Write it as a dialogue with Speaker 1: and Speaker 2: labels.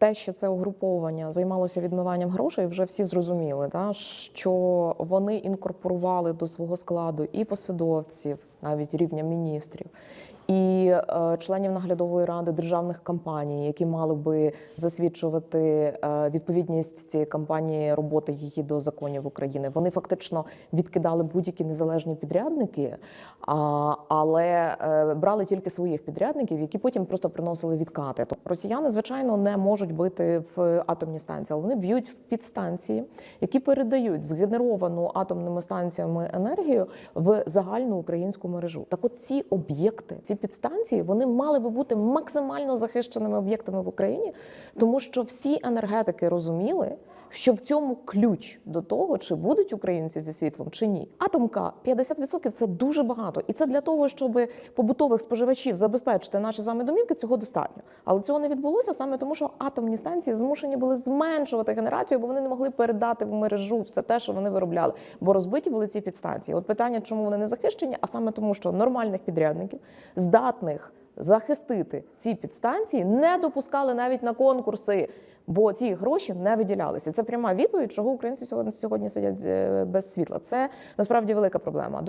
Speaker 1: те, що це угруповання займалося відмиванням грошей, вже всі зрозуміли, да, що вони інкорпорували до свого складу і посадовців, навіть рівня міністрів, і е, членів наглядової ради державних компаній, які мали би засвідчувати е, відповідність цієї компанії роботи її до законів України. Вони фактично відкидали будь-які незалежні підрядники, але е, брали тільки своїх підрядників, які потім просто приносили відкати. Тобто росіяни, звичайно, не можуть бити в атомні станції, але вони б'ють в підстанції, які передають згенеровану атомними станціями енергію в загальну українську мережу. Так, от ці об'єкти, ці підстанції, вони мали би бути максимально захищеними об'єктами в Україні, тому що всі енергетики розуміли. Що в цьому ключ до того, чи будуть українці зі світлом, чи ні. Атомка 50% – це дуже багато, і це для того, щоб побутових споживачів забезпечити наші з вами домівки, цього достатньо. Але цього не відбулося саме тому, що атомні станції змушені були зменшувати генерацію, бо вони не могли передати в мережу все те, що вони виробляли, бо розбиті були ці підстанції. От питання, чому вони не захищені, а саме тому, що нормальних підрядників, здатних захистити ці підстанції, не допускали навіть на конкурси. Бо ці гроші не виділялися. Це пряма відповідь, чого українці сьогодні сьогодні сидять е, без світла. Це насправді велика проблема.